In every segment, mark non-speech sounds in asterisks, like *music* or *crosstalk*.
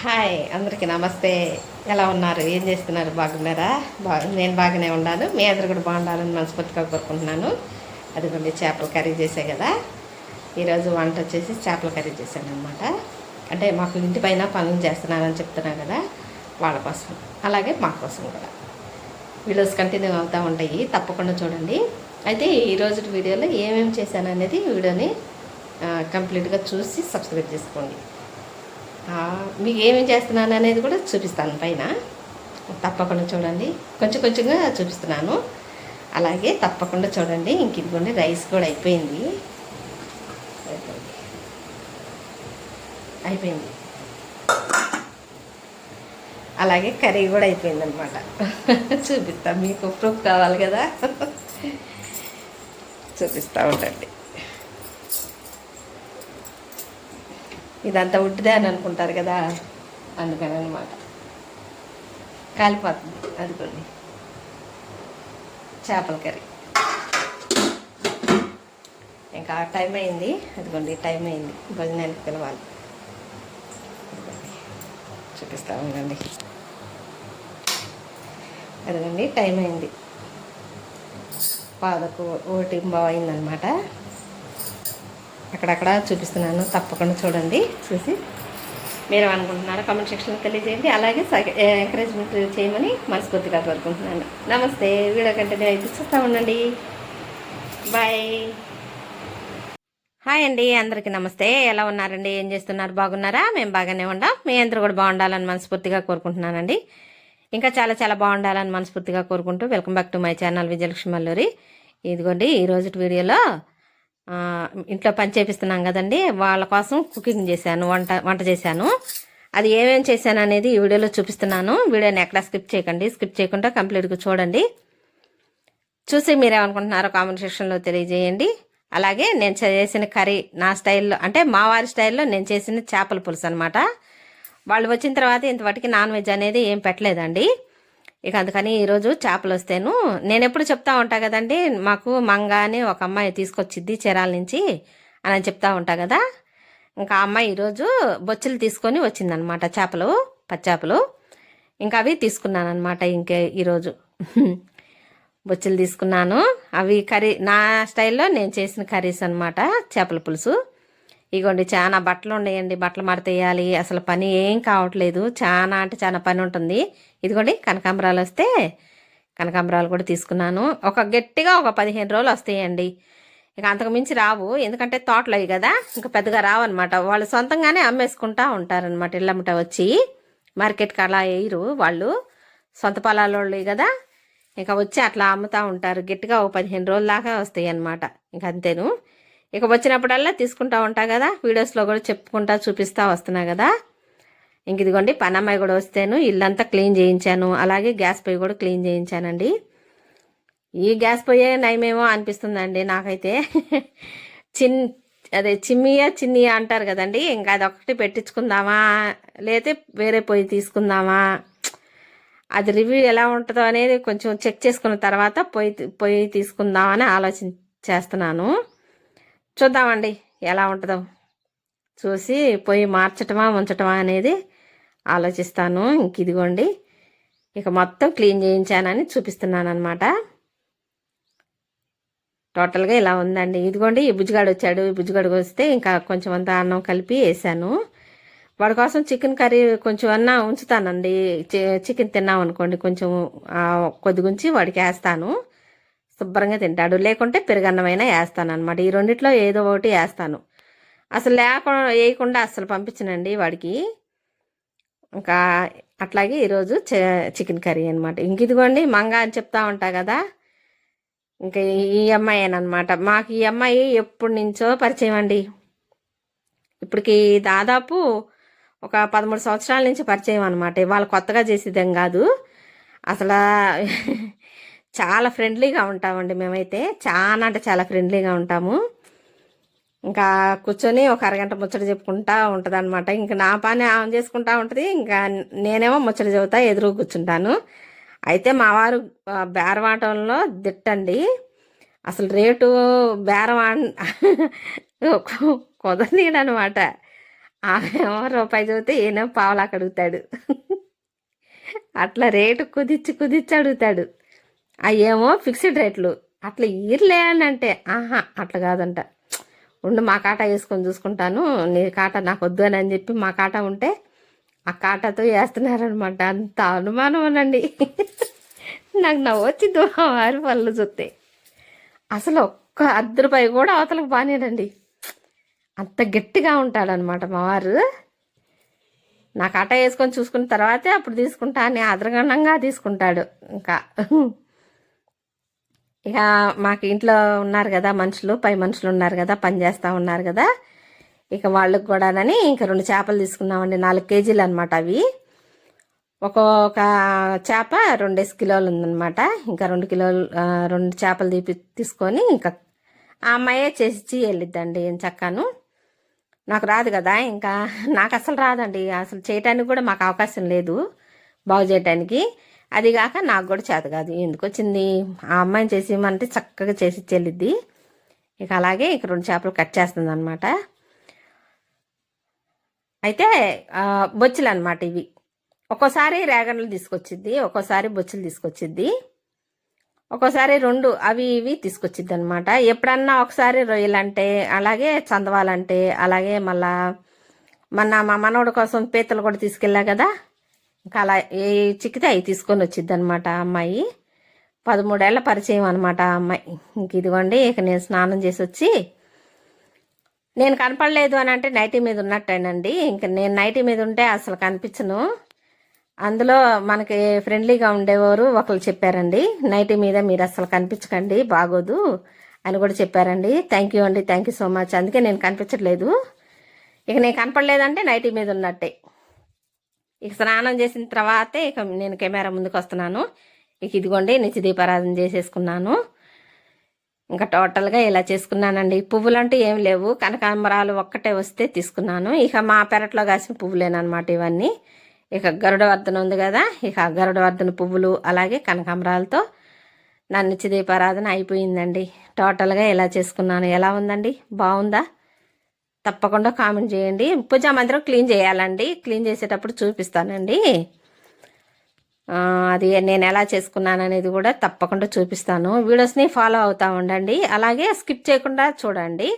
Hi అందరికీ నమస్తే. ఎలా ఉన్నారు? ఏం చేస్తున్నారు? బాగున్నారా? బా నేను బాగానే ఉన్నాను. మీ అందరు కూడా బాగుండాలని మనస్ఫూర్తిగా కోరుకుంటున్నాను. అదిగోండి చేపల కర్రీ చేసే కదా. ఈరోజు వంట వచ్చేసి చేపల కర్రీ చేశాను అనమాట అంటే మాకు ఇంటి పైన పనులు చేస్తున్నానని చెప్తున్నాను కదా వాళ్ళ కోసం. అలాగే మా కోసం కూడా. వీడియోస్ కంటిన్యూ అవుతూ ఉంటాయి. తప్పకుండా చూడండి. అయితే ఈరోజు వీడియోలో ఏమేమి చేశాను అనేది వీడియోని కంప్లీట్గా చూసి సబ్స్క్రైబ్ చేసుకోండి. మీకు ఏమేమి చేస్తున్నాను అనేది కూడా చూపిస్తాను పైన. తప్పకుండా చూడండి. కొంచెం కొంచెంగా చూపిస్తున్నాను. అలాగే తప్పకుండా చూడండి. ఇంక ఇదిగోండి రైస్ కూడా అయిపోయింది. అయిపోయింది. అలాగే కర్రీ కూడా అయిపోయింది అనమాట చూపిస్తాను మీకు ప్రూఫ్ కావాలి కదా. చూపిస్తూ ఉండండి. ఇదంతా ఉట్టిదే అని అనుకుంటారు కదా. అందుకని అనమాట కాలిపోతుంది అదిగోండి. చేపల కర్రీ. ఇంకా టైం అయింది. అదిగోండి టైం అయింది. భోజనానికి పిలవాలి. చూపిస్తా ఉండండి. అదిగోండి టైం అయింది. పాదకు బాగా అయిందనమాట అక్కడక్కడ చూపిస్తున్నాను. తప్పకుండా చూడండి. చూసి మీరు అనుకుంటున్నారా కామెంట్ సెక్షన్లో తెలియజేయండి. అలాగే ఎంకరేజ్మెంట్ చేయమని మనస్ఫూర్తిగా కోరుకుంటున్నాను. నమస్తే. వీడియో కంటిన్యూ అయితే చూస్తూ ఉండండి. బాయ్ హాయ్ అండి. అందరికీ నమస్తే. ఎలా ఉన్నారండి? ఏం చేస్తున్నారు? బాగున్నారా? మేము బాగానే ఉండాం. మీ అందరూ కూడా బాగుండాలని మనస్ఫూర్తిగా కోరుకుంటున్నానండి. ఇంకా చాలా చాలా బాగుండాలని మనస్ఫూర్తిగా కోరుకుంటూ welcome back to my channel Vijayalakshmi Malluri ఇదిగోండి ఈ రోజు వీడియోలో ఇంట్లో పని చేపిస్తున్నాం కదండి. వాళ్ళ కోసం కుకింగ్ చేశాను వంట వంట చేశాను. అది ఏమేమి చేశాను అనేది ఈ వీడియోలో చూపిస్తున్నాను. వీడియోని ఎక్కడ స్కిప్ చేయకండి. స్కిప్ చేయకుండా కంప్లీట్గా చూడండి. చూసి మీరేమనుకుంటున్నారో కామెంట్ సెక్షన్లో తెలియజేయండి. అలాగే నేను చేసిన కర్రీ నా స్టైల్లో అంటే మా వారి స్టైల్లో నేను చేసిన చేపల పులుసు అనమాట వాళ్ళు వచ్చిన తర్వాత ఇంతవరకు నాన్ వెజ్ అనేది ఏం పెట్టలేదండి. ఇక అందుకని ఈరోజు చేపలు వస్తేను. నేను ఎప్పుడు చెప్తా ఉంటా కదండి మాకు మంగ అని ఒక అమ్మాయి తీసుకొచ్చిద్ది చీరాల నుంచి అని చెప్తా ఉంటా కదా. ఇంకా అమ్మాయి ఈరోజు బొచ్చులు తీసుకొని వచ్చిందనమాట చేపలు పచ్చాపలు. ఇంకా అవి తీసుకున్నాను అనమాట ఇంకే ఈరోజు బొచ్చులు తీసుకున్నాను. అవి కర్రీ నా స్టైల్లో నేను చేసిన కర్రీస్ అనమాట చేపల పులుసు. ఇగోండి చాలా బట్టలు ఉన్నాయండి. బట్టలు మడతేయాలి. అసలు పని ఏం కావట్లేదు. చాలా అంటే చాలా పని ఉంటుంది. ఇదిగోండి కనకాంబరాలు వస్తే కనకాంబరాలు కూడా తీసుకున్నాను. ఒక గట్టిగా ఒక పదిహేను రోజులు వస్తాయండి. ఇక అంతకు మించి రావు. ఎందుకంటే తోటలు అవి కదా ఇంకా పెద్దగా రావన్నమాట. వాళ్ళు సొంతంగానే అమ్మేసుకుంటా ఉంటారనమాట ఇళ్ళమ్మట వచ్చి మార్కెట్కి అలా వేయరు వాళ్ళు. సొంత పొలాలు కదా. ఇంకా వచ్చి అట్లా అమ్ముతా ఉంటారు. గట్టిగా ఒక పదిహేను రోజుల దాకా వస్తాయి అనమాట ఇంకంతేను ఇక వచ్చినప్పుడల్లా తీసుకుంటా ఉంటా కదా. వీడియోస్లో కూడా చెప్పుకుంటా చూపిస్తా వస్తున్నా కదా. ఇంక ఇదిగోండి పనమ్మాయి కూడా వస్తేను ఇల్లంతా క్లీన్ చేయించాను. అలాగే గ్యాస్ పొయ్యి కూడా క్లీన్ చేయించానండి. ఈ గ్యాస్ పొయ్యే నయమేమో అనిపిస్తుందండి నాకైతే. చిన్ అదే చిమ్మియా చిన్నియా అంటారు కదండి. ఇంకా అది ఒకటి పెట్టించుకుందామా లేతే వేరే పొయ్యి తీసుకుందామా. అది రివ్యూ ఎలా ఉంటుందో అనేది కొంచెం చెక్ చేసుకున్న తర్వాత పొయ్యి పొయ్యి తీసుకుందామని ఆలోచన చేస్తున్నాను చూద్దామండి ఎలా ఉంటుందో. చూసి పొయ్యి మార్చటమా ఉంచటమా అనేది ఆలోచిస్తాను. ఇంక ఇదిగోండి. ఇక మొత్తం క్లీన్ చేయించానని చూపిస్తున్నాను అనమాట టోటల్గా ఇలా ఉందండి. ఇదిగోండి ఈ బుజ్జిగాడు వచ్చాడు. ఈ బుజ్జిగాడు వస్తే ఇంకా కొంచెం అంత అన్నం కలిపి వేసాను. వాడి కోసం చికెన్ కర్రీ కొంచెం అన్నా ఉంచుతానండి. చి- చికెన్ తిన్నాం అనుకోండి కొంచెం కొద్దిగుంచి వాడికి వేస్తాను. శుభ్రంగా తింటాడు. లేకుంటే పెరుగన్నమైనా వేస్తాను అనమాట ఈ రెండిట్లో ఏదో ఒకటి వేస్తాను. అసలు లేకుండా వేయకుండా అసలు పంపించనండి వాడికి. ఇంకా అట్లాగే ఈరోజు చికెన్ కర్రీ అనమాట ఇంక ఇదిగోండి మంగ అని చెప్తా ఉంటా కదా. ఇంకా ఈ అమ్మాయి అనమాట మాకు ఈ అమ్మాయి ఎప్పటి నుంచో పరిచయం అండి. ఇప్పటికి దాదాపు ఒక పదమూడు సంవత్సరాల నుంచి పరిచయం అనమాట వాళ్ళు కొత్తగా చేసేదేం కాదు. అసలు చాలా ఫ్రెండ్లీగా ఉంటామండి మేమైతే. చాలా అంటే చాలా ఫ్రెండ్లీగా ఉంటాము. ఇంకా కూర్చొని ఒక అరగంట ముచ్చట చెప్పుకుంటా ఉంటుంది అనమాట ఇంకా నా పని ఆన్ చేసుకుంటా ఉంటుంది. ఇంకా నేనేమో ముచ్చట చెబుతా ఎదురు కూర్చుంటాను. అయితే మా వారు బేరవాటంలో దిట్టండి. అసలు రేటు బేరం *laughs* కుదరనీడనమాట ఆమెమో రూపాయి చదివితే ఈయన పావులాకు అడుగుతాడు. *laughs* అట్లా రేటు కుదిచ్చి కుదిచ్చి అడుగుతాడు. అయ్యేమో ఫిక్స్డ్ రేట్లు. అట్లా ఇర్లే అని అంటే ఆహా అట్లా కాదంట. ఉండు మా కాటా వేసుకొని చూసుకుంటాను. నీ కాటా నాకు వద్దు అని అని చెప్పి మా కాటా ఉంటే ఆ కాటాతో వేస్తున్నారనమాట అంత అనుమానం అనండి నాకు నవ్వు మా వారి పళ్ళు చూస్తే. అసలు ఒక్క అర్ధ రూపాయి కూడా అవతలకు బానేనండి అంత గట్టిగా ఉంటాడనమాట మా వారు. నాకు అట వేసుకొని చూసుకున్న తర్వాతే అప్పుడు తీసుకుంటా అని అదరగణంగా తీసుకుంటాడు. ఇంకా ఇక మాకు ఇంట్లో ఉన్నారు కదా మనుషులు పై మనుషులు ఉన్నారు కదా పని చేస్తూ ఉన్నారు కదా. ఇక వాళ్ళకి కూడానని ఇంకా రెండు చేపలు తీసుకున్నామండి నాలుగు కేజీలు అనమాట అవి. ఒక్కొక్క చేప రెండేసి కిలోలు ఉందన్నమాట. ఇంకా రెండు కిలోలు రెండు చేపలు తీపి తీసుకొని ఇంకా ఆ అమ్మాయే చేసి వెళ్ళిద్దండి చక్కాను. నాకు రాదు కదా ఇంకా నాకు అసలు రాదండి. అసలు చేయటానికి కూడా మాకు అవకాశం లేదు బాగు చేయటానికి. అది కాక నాకు కూడా చేత కాదు. ఎందుకు వచ్చింది ఆ అమ్మాయిని చేసి ఇవ్వమంటే చక్కగా చేసి చెల్లిద్ది ఇక అలాగే ఇక రెండు చేపలు కట్ చేస్తుంది అనమాట అయితే బొచ్చులు అనమాట ఇవి. ఒక్కోసారి రేగన్లు తీసుకొచ్చిద్ది ఒక్కోసారి బొచ్చులు తీసుకొచ్చిద్ది. ఒక్కోసారి రెండు అవి ఇవి తీసుకొచ్చిద్ది అనమాట ఎప్పుడన్నా ఒకసారి రొయ్యలంటే అలాగే చందవాలంటే అలాగే మళ్ళా మన మా మనవడి కోసం పీతలు కూడా తీసుకెళ్ళా కదా? ఇంకా అలా ఏ చిక్కితే అవి తీసుకొని వచ్చిద్ది అనమాట అమ్మాయి. పదమూడేళ్ళ పరిచయం అనమాట ఆ అమ్మాయి. ఇంక ఇదిగోండి ఇక నేను స్నానం చేసి వచ్చి నేను కనపడలేదు అని అంటే నైటీ మీద ఉన్నట్టేనండి. ఇంక నేను నైటీ మీద ఉంటే అసలు కనిపించను. అందులో మనకి ఫ్రెండ్లీగా ఉండేవారు ఒకరు చెప్పారండి నైటీ మీద మీరు అసలు కనిపించకండి బాగోదు అని కూడా చెప్పారండి. థ్యాంక్ యూ అండి థ్యాంక్ యూ సో మచ్ అందుకే నేను కనిపించట్లేదు. ఇక నేను కనపడలేదంటే నైటీ మీద ఉన్నట్టే. ఇక స్నానం చేసిన తర్వాతే ఇక నేను కెమెరా ముందుకు వస్తున్నాను ఇక ఇదిగోండి నిత్య దీపారాధన చేసేసుకున్నాను. ఇంకా టోటల్గా ఇలా చేసుకున్నానండి. పువ్వులు అంటూ ఏం లేవు. కనకాంబరాలు ఒక్కటే వస్తే తీసుకున్నాను. ఇక మా పెరట్లో కాసిన పువ్వులేనమాట ఇవన్నీ. ఇక గరుడవర్ధన ఉంది కదా ఇక గరుడవర్ధన పువ్వులు అలాగే కనకాంబరాలతో నా నిత్య దీపారాధన అయిపోయిందండి. టోటల్గా ఇలా చేసుకున్నాను. ఎలా ఉందండి? బాగుందా? తప్పకుండా కామెంట్ చేయండి. పూజా మందిరం క్లీన్ చేయాలండి. క్లీన్ చేసేటప్పుడు చూపిస్తానండి. అది నేను ఎలా చేసుకున్నాను అనేది కూడా తప్పకుండా చూపిస్తాను. వీడియోస్ని ఫాలో అవుతూ ఉండండి. అలాగే స్కిప్ చేయకుండా చూడండి.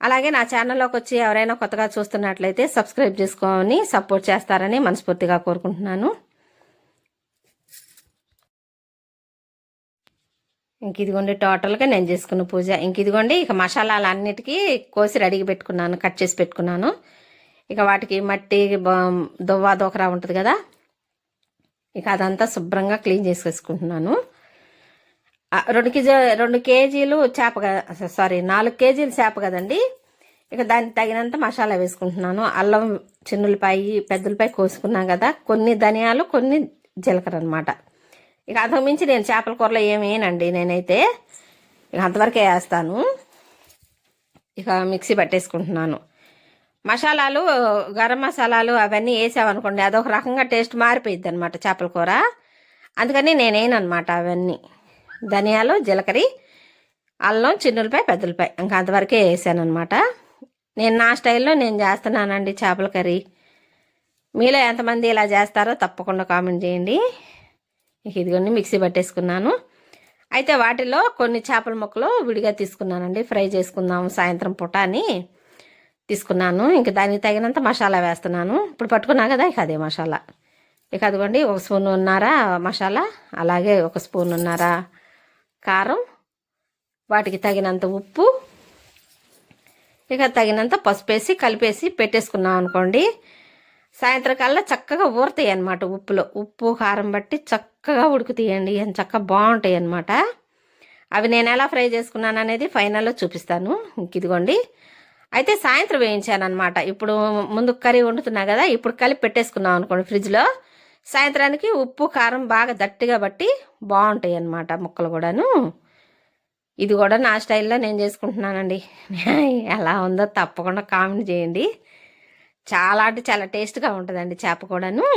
అలాగే నా ఛానల్లోకి వచ్చి ఎవరైనా కొత్తగా చూస్తున్నట్లయితే సబ్స్క్రైబ్ చేసుకొని సపోర్ట్ చేస్తారని మనస్ఫూర్తిగా కోరుకుంటున్నాను. ఇంక ఇదిగోండి టోటల్గా నేను చేసుకున్న పూజ. ఇంక ఇదిగోండి ఇక మసాలాలు అన్నిటికీ కోసి రెడీగా పెట్టుకున్నాను కట్ చేసి పెట్టుకున్నాను. ఇక వాటికి మట్టి దువ్వా దోకరా ఉంటుంది కదా? ఇక అదంతా శుభ్రంగా క్లీన్ చేసేసుకుంటున్నాను. రెండు కేజీ రెండు కేజీలు చేప కదా సారీ నాలుగు కేజీలు చేప కదండి? ఇక దానికి తగినంత మసాలా వేసుకుంటున్నాను. అల్లం చిన్నులపాయి పెద్దలపై కోసుకున్నాం కదా? కొన్ని ధనియాలు కొన్ని జీలకర్ర అనమాట ఇక అంతకు మించి నేను చేపల కూరలో ఏమేనండి నేనైతే. ఇక అంతవరకే వేస్తాను. ఇక మిక్సీ పట్టేసుకుంటున్నాను. మసాలాలు గరం మసాలాలు అవన్నీ వేసామనుకోండి అదొక రకంగా టేస్ట్ మారిపోయిద్ది అనమాట చేపల కూర. అందుకని నేనేనమాట అవన్నీ. ధనియాలు జీలకర్ర అల్లం చిన్నులపై పెద్దలపై. ఇంకా అంతవరకే వేసాను అనమాట నేను నా స్టైల్లో నేను చేస్తున్నానండి చేపల కర్రీ. మీలో ఎంతమంది ఇలా చేస్తారో తప్పకుండా కామెంట్ చేయండి. ఇదిగోండి మిక్సీ పట్టేసుకున్నాను. అయితే వాటిలో కొన్ని చేపల ముక్కలు విడిగా తీసుకున్నానండి. ఫ్రై చేసుకుందాం సాయంత్రం పూట అని తీసుకున్నాను. ఇంక దానికి తగినంత మసాలా వేస్తున్నాను. ఇప్పుడు పట్టుకున్నా కదా ఇక అదే మసాలా. ఇక అదిగోండి ఒక స్పూన్ ఉన్నారా మసాలా అలాగే ఒక స్పూన్ ఉన్నారా కారం వాటికి తగినంత ఉప్పు ఇక తగినంత పసుపు వేసి కలిపేసి పెట్టేసుకున్నాం అనుకోండి సాయంత్రం చక్కగా ఊరుతాయి అన్నమాట ఉప్పులో. ఉప్పు కారం బట్టి చక్క చక్కగా ఉడుకుతాయండి ఎంత చక్కగా బాగుంటాయి అన్నమాట. అవి నేను ఎలా ఫ్రై చేసుకున్నాను అనేది ఫైనల్లో చూపిస్తాను. ఇంక ఇదిగోండి. అయితే సాయంత్రం వేయించాను అనమాట ఇప్పుడు ముందు కర్రీ వండుతున్నా కదా ఇప్పుడు కలిపి పెట్టేసుకున్నాం అనుకోండి ఫ్రిడ్జ్లో. సాయంత్రానికి ఉప్పు కారం బాగా దట్టిగా బట్టి బాగుంటాయి అన్నమాట ముక్కలు కూడాను. ఇది కూడా నా స్టైల్లో నేను చేసుకుంటున్నానండి. *laughs* ఎలా ఉందో తప్పకుండా కామెంట్ చేయండి. చాలా అంటే చాలా టేస్ట్గా ఉంటుందండి చేప కూడాను.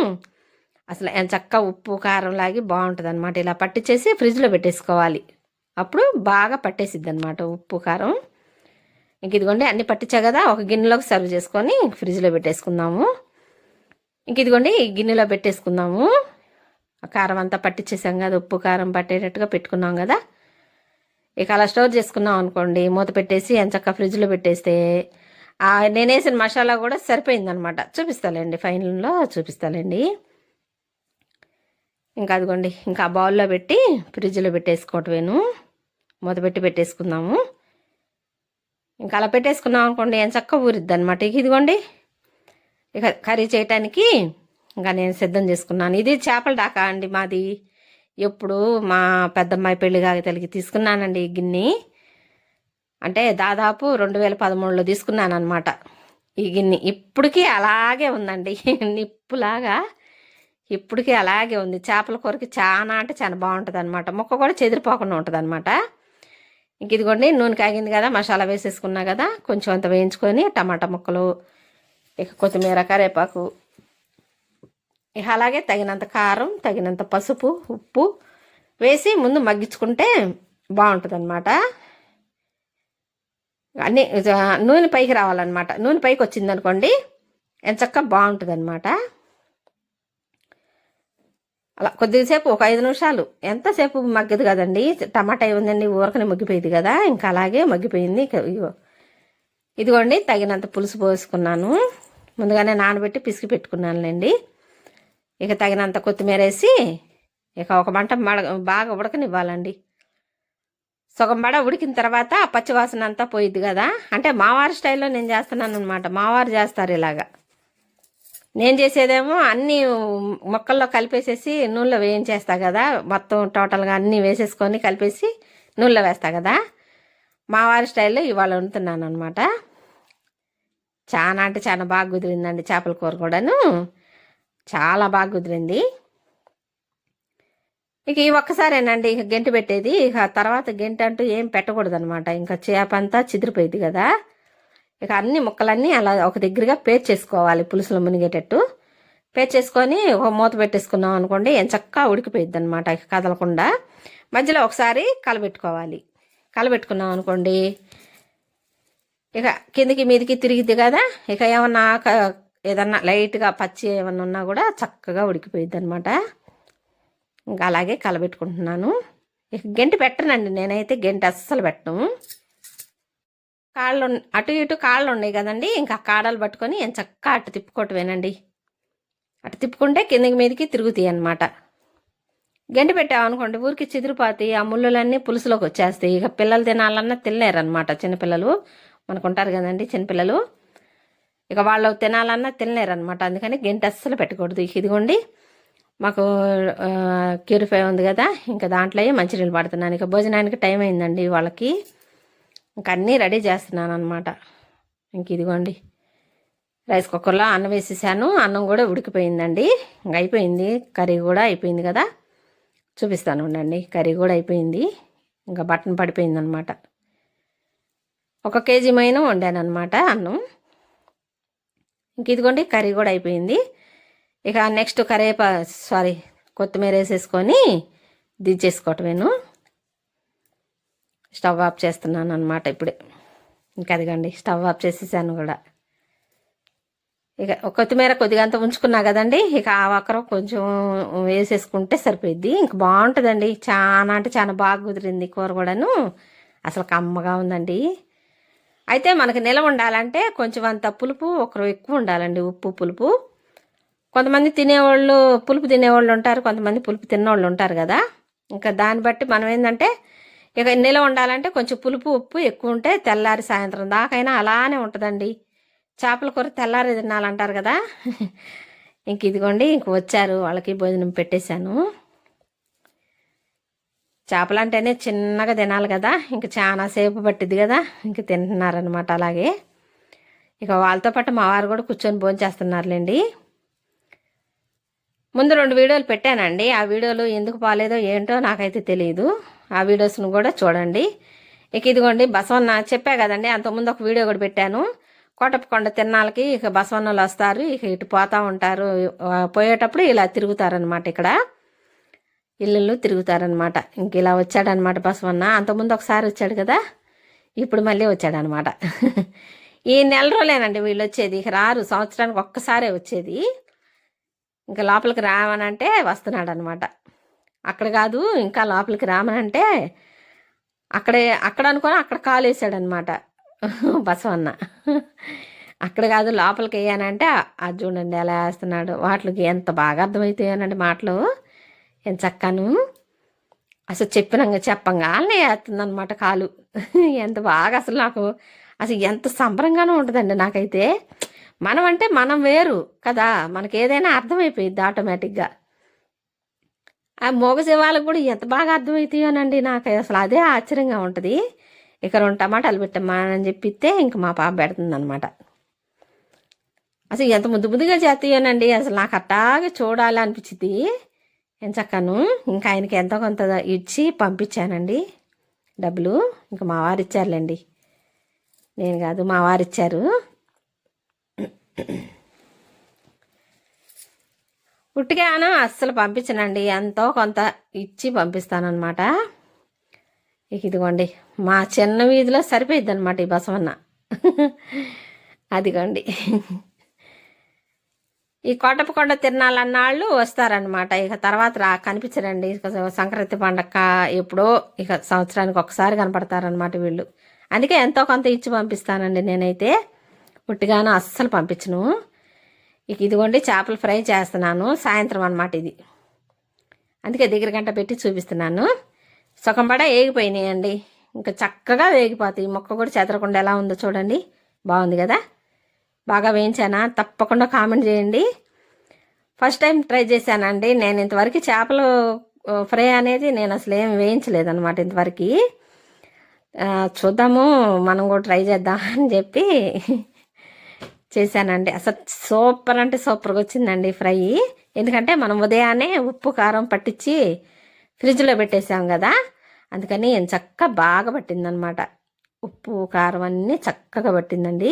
అసలు చక్క ఉప్పు కారం లాగి బాగుంటుంది అనమాట ఇలా పట్టించేసి ఫ్రిడ్జ్లో పెట్టేసుకోవాలి. అప్పుడు బాగా పట్టేసిద్ది అనమాట ఉప్పు కారం. ఇంక ఇదిగోండి అన్ని పట్టించా కదా ఒక గిన్నెలోకి సర్వ్ చేసుకొని ఫ్రిడ్జ్లో పెట్టేసుకుందాము. ఇంక ఇదిగోండి ఈ గిన్నెలో పెట్టేసుకుందాము. ఆ కారం అంతా పట్టించేసాం కదా ఉప్పు కారం పట్టేటట్టుగా పెట్టుకున్నాం కదా. ఇక అలా స్టోర్ చేసుకున్నాం అనుకోండి మూత పెట్టేసి ఎంచక్క ఫ్రిడ్జ్లో పెట్టేస్తే నేనేసిన మసాలా కూడా సరిపోయిందనమాట చూపిస్తాలేండి ఫైనల్లో చూపిస్తాలేండి. ఇంకా అదిగోండి ఇంకా బౌల్లో పెట్టి ఫ్రిడ్జ్లో పెట్టేసుకోవటమేను. మూత పెట్టి పెట్టేసుకుందాము. ఇంకా అలా పెట్టేసుకున్నాం అనుకోండి ఏం చక్క ఊరిద్ది అనమాట ఇక ఇదిగోండి ఇక కర్రీ చేయటానికి ఇంకా నేను సిద్ధం చేసుకున్నాను. ఇది చేపల డాకా అండి మాది. ఎప్పుడు మా పెద్దమ్మాయి పెళ్ళి కాగితలకి తీసుకున్నానండి ఈ గిన్నె. అంటే దాదాపు రెండు వేల పదమూడులో తీసుకున్నాను అనమాట ఈ గిన్నె. ఇప్పటికీ అలాగే ఉందండి. *laughs* నిప్పులాగా ఇప్పటికీ అలాగే ఉంది. చేపల కూరకి చాలా అంటే చాలా బాగుంటుంది అనమాట ముక్క కూడా చెదిరిపోకుండా ఉంటుంది అనమాట ఇంక ఇదిగోండి నూనె కాగింది కదా మసాలా వేసేసుకున్నా కదా కొంచెం అంత వేయించుకొని టమాటా ముక్కలు ఇక కొత్తిమీర కరివేపాకు ఇక అలాగే తగినంత కారం తగినంత పసుపు ఉప్పు వేసి ముందు మగ్గించుకుంటే బాగుంటుంది అనమాట అన్ని నూనె పైకి రావాలన్నమాట. నూనె పైకి వచ్చిందనుకోండి ఎంచక్క బాగుంటుంది అనమాట అలా కొద్దిసేపు ఒక ఐదు నిమిషాలు. ఎంతసేపు మగ్గదు కదండి. టమాటా ఉందండి ఊరకనే మగ్గిపోయింది కదా. ఇంకా అలాగే మగ్గిపోయింది. ఇగో. ఇదిగోండి తగినంత పులుసు పోసుకున్నాను. ముందుగానే నానబెట్టి పిసికి పెట్టుకున్నానులేండి. ఇక తగినంత కొత్తిమీర వేసి ఇక ఒక మంట మడ బాగా ఉడకనివ్వాలండి. సగం బడ ఉడికిన తర్వాత పచ్చివాసన అంతా పోయిద్ది కదా. అంటే మావారి స్టైల్లో నేను చేస్తున్నాను అనమాట మావారు చేస్తారు ఇలాగా. నేను చేసేదేమో అన్ని మొక్కల్లో కలిపేసేసి నూనెలో వేయించేస్తా కదా. మొత్తం టోటల్గా అన్నీ వేసేసుకొని కలిపేసి నూనెలో వేస్తా కదా. మా వారి స్టైల్లో ఇవాళ వండుతున్నాను అనమాట చాలా అంటే చాలా బాగా కుదిరిందండి చేపల కూర కూడాను. చాలా బాగా కుదిరింది. ఇక ఈ ఒక్కసారేనండి ఇక గెంట పెట్టేది. ఇక తర్వాత గెంట అంటూ ఏం పెట్టకూడదు అనమాట ఇంకా చేప అంతా చిదిరిపోయింది కదా. ఇక అన్ని ముక్కలన్నీ అలా ఒక దగ్గరగా పేర్ చేసుకోవాలి పులుసులు మునిగేటట్టు. పేర్ చేసుకొని ఒక మూత పెట్టేసుకున్నాం అనుకోండి ఎంచక్కా ఉడికిపోయిద్ది అనమాట ఇక కదలకుండా. మధ్యలో ఒకసారి కలబెట్టుకోవాలి. కలబెట్టుకున్నాం అనుకోండి ఇక కిందికి మీదికి తిరిగిద్ది కదా ఇక ఏమన్నా ఏదన్నా లైట్గా పచ్చి ఏమన్నా ఉన్నా కూడా చక్కగా ఉడికిపోయిద్ది అనమాట ఇంకా అలాగే కలబెట్టుకుంటున్నాను. ఇక గెంటి పెట్టనండి నేనైతే గెంటి అస్సలు పెట్టను. కాళ్ళు అటు ఇటు కాళ్ళు ఉన్నాయి కదండి. ఇంకా కాడలు పట్టుకొని ఏం చక్కగా అటు తిప్పుకోవటమేనండి. అటు తిప్పుకుంటే కిందకి మీదకి తిరుగుతాయి అనమాట గంటి పెట్టామనుకోండి ఊరికి చిదిరిపోతాయి. ఆ ముళ్ళులన్నీ పులుసులోకి వచ్చేస్తాయి. ఇక పిల్లలు తినాలన్నా తినలేరనమాట చిన్నపిల్లలు. మనకుంటారు కదండి చిన్నపిల్లలు. ఇక వాళ్ళు తినాలన్నా తినలేరనమాట అందుకని గంటి అస్సలు పెట్టకూడదు. ఇదిగోండి మాకు క్యూరిఫై ఉంది కదా. ఇంకా దాంట్లో మంచినీళ్ళు పడుతున్నాను ఇక భోజనానికి టైం అయిందండి వాళ్ళకి. ఇంక అన్నీ రెడీ చేస్తున్నాను అనమాట ఇంక ఇదిగోండి. రైస్ కుక్కర్లో అన్నం వేసేసాను. అన్నం కూడా ఉడికిపోయిందండి. ఇంక అయిపోయింది. కర్రీ కూడా అయిపోయింది కదా. చూపిస్తాను ఉండండి. కర్రీ కూడా అయిపోయింది. ఇంకా బటన్ పడిపోయింది అనమాట ఒక కేజీ మైన వండాను అనమాట అన్నం. ఇంక ఇదిగోండి. కర్రీ కూడా అయిపోయింది. ఇక నెక్స్ట్ కరేపా సారీ కొత్తిమీర వేసేసుకొని దించేసుకోవటమేను. స్టవ్ ఆఫ్ చేస్తున్నాను అనమాట ఇప్పుడే. ఇంకా అదిగండి స్టవ్ ఆఫ్ చేసేసాను కూడా. ఇక కొత్తిమీర కొద్దిగా అంత ఉంచుకున్నా కదండి ఇక ఆ కొంచెం వేసేసుకుంటే సరిపోయిద్ది. ఇంక బాగుంటుందండి చాలా అంటే చాలా బాగా కుదిరింది కూర కూడాను. అసలు కమ్మగా ఉందండి. అయితే మనకి నిలవ ఉండాలంటే కొంచెం అంత పులుపు ఒకరు ఎక్కువ ఉండాలండి ఉప్పు పులుపు. కొంతమంది తినేవాళ్ళు పులుపు తినేవాళ్ళు ఉంటారు కొంతమంది పులుపు తిన్నవాళ్ళు ఉంటారు కదా. ఇంకా దాన్ని బట్టి మనం ఏంటంటే ఇక నిల్వ ఉండాలంటే కొంచెం పులుపు ఉప్పు ఎక్కువ ఉంటే తెల్లారి సాయంత్రం దాకైనా అలానే ఉంటుందండి. చేపల కూర తెల్లారి తినాలంటారు కదా. ఇంక ఇదిగోండి ఇంక వచ్చారు వాళ్ళకి భోజనం పెట్టేశాను. చేపలు అంటేనే చిన్నగా తినాలి కదా ఇంక చాలా సేపు పట్టిద్ది కదా ఇంక తింటున్నారనమాట అలాగే. ఇక వాళ్ళతో పాటు మా వారు కూడా కూర్చొని భోజనం చేస్తున్నారులేండి ముందు రెండు వీడియోలు పెట్టానండి. ఆ వీడియోలు ఎందుకు బాగాలేదో ఏంటో నాకైతే తెలియదు ఆ వీడియోస్ను కూడా చూడండి. ఇక ఇదిగోండి బసవన్న చెప్పా కదండి అంతకుముందు ఒక వీడియో కూడా పెట్టాను. కోటప్పకొండ తిన్నాళ్ళకి ఇక బసవన్నలు వస్తారు ఇక ఇటు పోతూ ఉంటారు. పోయేటప్పుడు ఇలా తిరుగుతారనమాట ఇక్కడ. ఇల్లు తిరుగుతారనమాట ఇంక ఇలా వచ్చాడనమాట బసవన్న. అంతకుముందు ఒకసారి వచ్చాడు కదా ఇప్పుడు మళ్ళీ వచ్చాడనమాట ఈ నెల రోజులేనండి వీళ్ళు వచ్చేది. ఇక రారు సంవత్సరానికి ఒక్కసారే వచ్చేది. ఇంకా లోపలికి రావనంటే వస్తున్నాడు అనమాట అక్కడ కాదు ఇంకా లోపలికి రామనంటే అక్కడే అక్కడ అనుకొని అక్కడ కాలు వేసాడనమాట. బసవన్న. అక్కడ కాదు లోపలికి వేయానంటే అది చూడండి ఎలా వేస్తున్నాడు. వాటికి ఎంత బాగా అర్థమవుతాయనండి మాటలు. ఎంత చక్కను? అసలు చెప్పినాక చెప్పంగానే వేస్తుందనమాట కాలు. ఎంత బాగా అసలు నాకు అసలు ఎంత సంబరంగానూ ఉంటుందండి నాకైతే. మనం అంటే మనం వేరు కదా. మనకి ఏదైనా అర్థమైపోయింది ఆటోమేటిక్గా. ఆ మోగ శివాలకు కూడా ఎంత బాగా అర్థమవుతాయోనండి నాకు. అసలు అదే ఆశ్చర్యంగా ఉంటుంది. ఇక రెండు టమాటాలు పెట్టమ్మా అని చెప్పితే ఇంక మా పాప పెడుతుందనమాట అసలు ఎంత ముద్దు ముద్దుగా చేస్తాయోనండి అసలు నాకు అట్టాగా చూడాలి అనిపించింది నేను చక్కను? ఇంకా ఆయనకి ఎంతో కొంత ఇచ్చి పంపించానండి. డబ్బులు ఇంకా మా వారు ఇచ్చారులేండి నేను కాదు మా వారు ఇచ్చారు పుట్టిగాను అస్సలు పంపించనండి. ఎంతో కొంత ఇచ్చి పంపిస్తానమాట ఇక ఇదిగోండి మా చిన్న వీధిలో సరిపోయిద్ది అనమాట ఈ బసవన్న. అదిగోండి. ఈ కోటపకొండ తిరణాలన్నాళ్ళు వస్తారనమాట ఇక తర్వాత రా కనిపించరండి. సంక్రాంతి పండగ ఎప్పుడో ఇక సంవత్సరానికి ఒకసారి కనపడతారనమాట వీళ్ళు. అందుకే ఎంతో కొంత ఇచ్చి పంపిస్తానండి నేనైతే. పుట్టిగాను అస్సలు పంపించను. ఇక ఇదిగోండి చేపలు ఫ్రై చేస్తున్నాను. సాయంత్రం అనమాట ఇది. అందుకే దగ్గర గంట పెట్టి చూపిస్తున్నాను. సుఖంపడ వేగిపోయినాయండి ఇంకా చక్కగా వేగిపోతాయి మొక్క కూడా చెదరకుండా ఎలా ఉందో చూడండి. బాగుంది కదా? బాగా వేయించానా? తప్పకుండా కామెంట్ చేయండి. ఫస్ట్ టైం ట్రై చేశానండి. నేను ఇంతవరకు చేపలు ఫ్రై అనేది నేను అసలు ఏం వేయించలేదన్నమాట ఇంతవరకు. చూద్దాము. మనం కూడా ట్రై చేద్దాం అని చెప్పి చేశానండి. అసలు సూపర్ అంటే సూపర్గా వచ్చిందండి ఫ్రై. ఎందుకంటే మనం ఉదయాన్నే ఉప్పు కారం పట్టించి ఫ్రిడ్జ్లో పెట్టేసాం కదా. అందుకని చక్కగా బాగా పట్టిందనమాట. ఉప్పు కారం అన్నీ చక్కగా పట్టిందండి.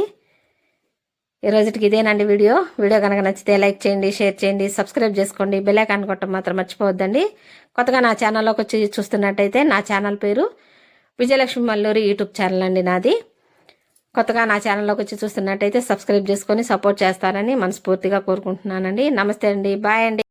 ఈ రోజుకి ఇదేనండి వీడియో. వీడియో కనుక నచ్చితే లైక్ చేయండి షేర్ చేయండి సబ్స్క్రైబ్ చేసుకోండి. బెల్లైకాన్ ఐకాన్ కొట్టడం మాత్రం మర్చిపోవద్దండి. కొత్తగా నా ఛానల్లోకి వచ్చి చూస్తున్నట్టయితే నా ఛానల్ పేరు విజయలక్ష్మి మల్లూరి యూట్యూబ్ ఛానల్ అండి నాది. కొత్తగా నా ఛానల్లోకి వచ్చి చూస్తున్నట్టయితే సబ్స్క్రైబ్ చేసుకొని సపోర్ట్ చేస్తారని మనస్ఫూర్తిగా కోరుకుంటున్నానండి. నమస్తే అండి. బాయ్ అండి.